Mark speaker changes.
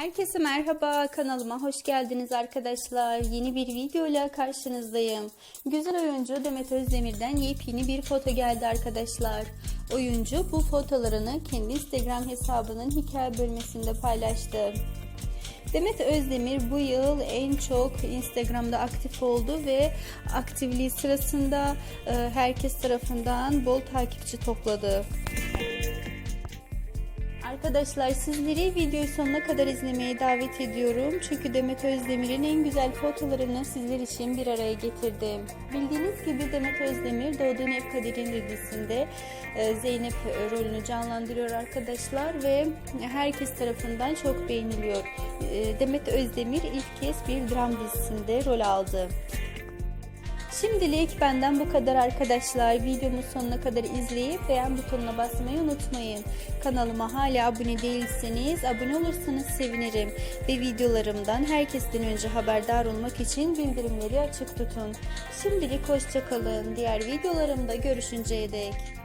Speaker 1: Herkese merhaba kanalıma hoş geldiniz arkadaşlar. Yeni bir videoyla karşınızdayım. Güzel oyuncu Demet Özdemir'den yepyeni bir foto geldi arkadaşlar. Oyuncu bu fotolarını kendi Instagram hesabının hikaye bölümünde paylaştı. Demet Özdemir bu yıl en çok Instagram'da aktif oldu ve aktifliği sırasında e, herkes tarafından bol takipçi topladı. Arkadaşlar sizleri videoyu sonuna kadar izlemeye davet ediyorum. Çünkü Demet Özdemir'in en güzel fotolarını sizler için bir araya getirdim. Bildiğiniz gibi Demet Özdemir Doğduğun Ev Kader'in dizisinde e, Zeynep rolünü canlandırıyor arkadaşlar ve herkes tarafından çok beğeniliyor. E, Demet Özdemir ilk kez bir dram dizisinde rol aldı. Şimdilik benden bu kadar arkadaşlar. Videomu sonuna kadar izleyip beğen butonuna basmayı unutmayın. Kanalıma hala abone değilseniz abone olursanız sevinirim. Ve videolarımdan herkesten önce haberdar olmak için bildirimleri açık tutun. Şimdilik hoşçakalın. Diğer videolarımda görüşünceye dek.